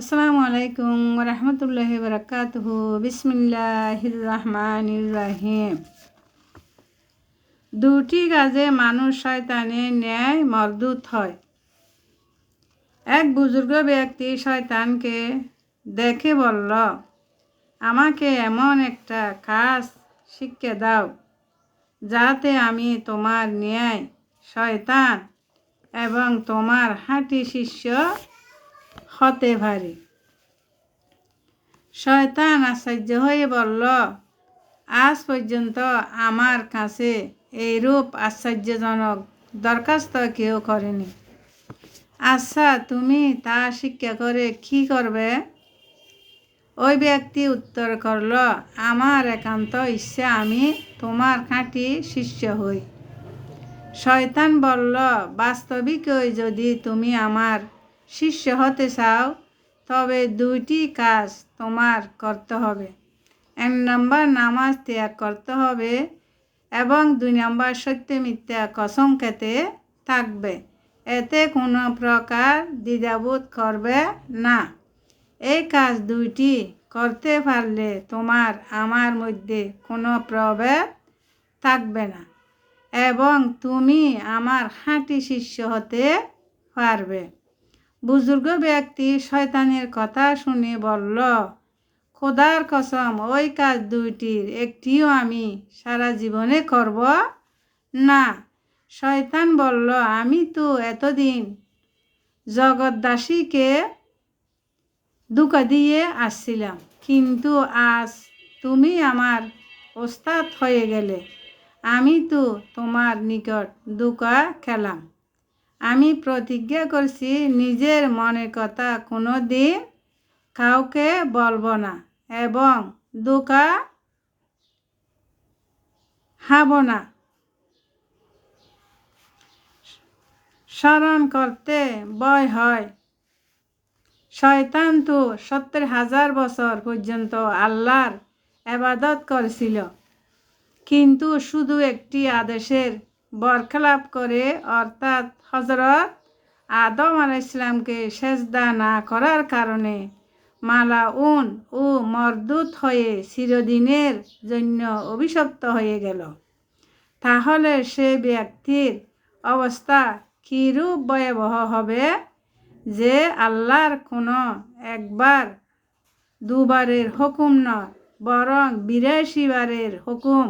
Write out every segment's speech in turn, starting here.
আসসালামু আলাইকুম রহমতুল্লাহ বরকাতহ বিসমিল্লাহির রহমানির রাহিম দুটি কাজে মানুষ শয়তানে ন্যায় মরদুত হয়। এক বুজুর্গ ব্যক্তি শয়তানকে দেখে বলল, আমাকে এমন একটা কাজ শিখে দাও, যাতে আমি তোমার ন্যায় শয়তান এবং তোমার হাঁটি শিষ্য হতে পারি। শয়তান আশ্চর্য হয়ে বলল, আজ পর্যন্ত আমার কাছে এইরূপ আশ্চর্যজনক দরখাস্ত কেউ করেনি। আচ্ছা তুমি তা শিক্ষা করে কি করবে? ওই ব্যক্তি উত্তর করল, আমার একান্ত ইচ্ছা আমি তোমার খাঁটি শিষ্য হই। শয়তান বলল, বাস্তবিকই যদি তুমি আমার শিষ্য হতে চাও, তবে দুইটি কাজ তোমার করতে হবে। এক নম্বর নামাজ ত্যাগ করতে হবে এবং দুই নম্বর সত্য মিথ্যা কসম খেতে থাকবে। এতে কোনো প্রকার দ্বিধাবোধ করবে না। এই কাজ দুইটি করতে পারলে তোমার আমার মধ্যে কোনো প্রভেদ থাকবে না এবং তুমি আমার হাঁটি শিষ্য হতে পারবে। বুজুর্গ ব্যক্তি শয়তানের কথা শুনে বলল, খোদার কসম, ওই কাজ দুইটির একটিও আমি সারা জীবনে করব না। শয়তান বলল, আমি তো এতদিন জগৎদাসীকে দুকা দিয়ে আসছিলাম, কিন্তু আজ তুমি আমার ওস্তাদ হয়ে গেলে, আমি তো তোমার নিকট দুকা খেলাম। আমি প্রতিজ্ঞা করছি, নিজের মনের কথা কোনো দিন কাউকে বলব না এবং দুকা হাব না। স্মরণ করতে ভয় হয়। শয়তান তো সত্তর হাজার বছর পর্যন্ত আল্লাহর আবাদত করেছিল। কিন্তু শুধু একটি আদেশের বরখলাপ করে অর্থাৎ হজরত আদম আলাইসলামকে সেজদা না করার কারণে মালা উন ও মরদুত হয়ে চিরদিনের জন্য অভিশপ্ত হয়ে গেল। তাহলে সে ব্যক্তির অবস্থা কীরূপ ভয়াবহ হবে যে আল্লাহর কোনো একবার দুবারের হুকুম নয়, বরং বিরাশি বারের হুকুম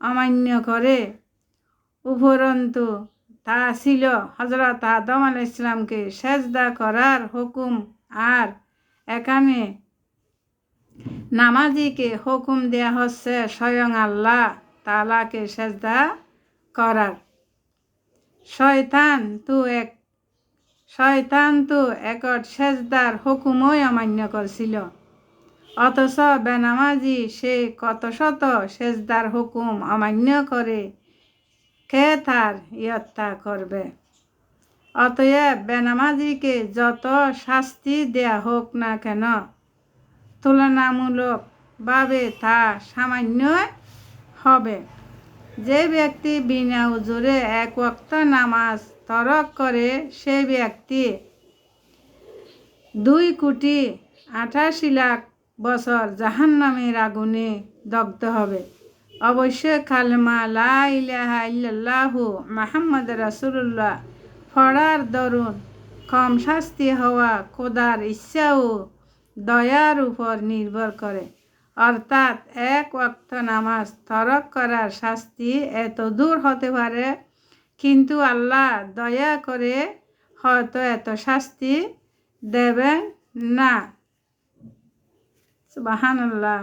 অমান্য করে উপরন্তু তা ছিল হজরত আদম আল ইসলামকে সেজদা করার হুকুম। আর এখানে নামাজিকে হুকুম দেয়া হচ্ছে স্বয়ং আল্লাহ তালাকে সেজদা করার। শয়তান তো এক, শয়তান তো একট সেজদার হুকুমই অমান্য করছিল। অথচ বেনামাজি সে কত শত সেজদার হুকুম অমান্য করে কে তার ইয়ত্তা করবে? অতএব বেনামাজিকে যত শাস্তি দেয়া হোক না কেন তুলনামূলকভাবে তা সামান্য হবে। যে ব্যক্তি বিনা উজুরে এক ওক্ত নামাজ তরক করে, সে ব্যক্তি দুই কোটি আঠাশি লাখ বছর জাহান্নামের আগুনে দগ্ধ হবে। অবশ্যই কালমা লা ইলাহা ইল্লাল্লাহু মাহমদ রাসুল্লাহ ফড়ার দরুন কম শাস্তি হওয়া খোদার ইচ্ছা ও দয়ার উপর নির্ভর করে। অর্থাৎ এক ওয়াক্ত নামাজ তরক করার শাস্তি এত দূর হতে পারে, কিন্তু আল্লাহ দয়া করে হয়তো এত শাস্তি দেবেন না। সুবাহান আল্লাহ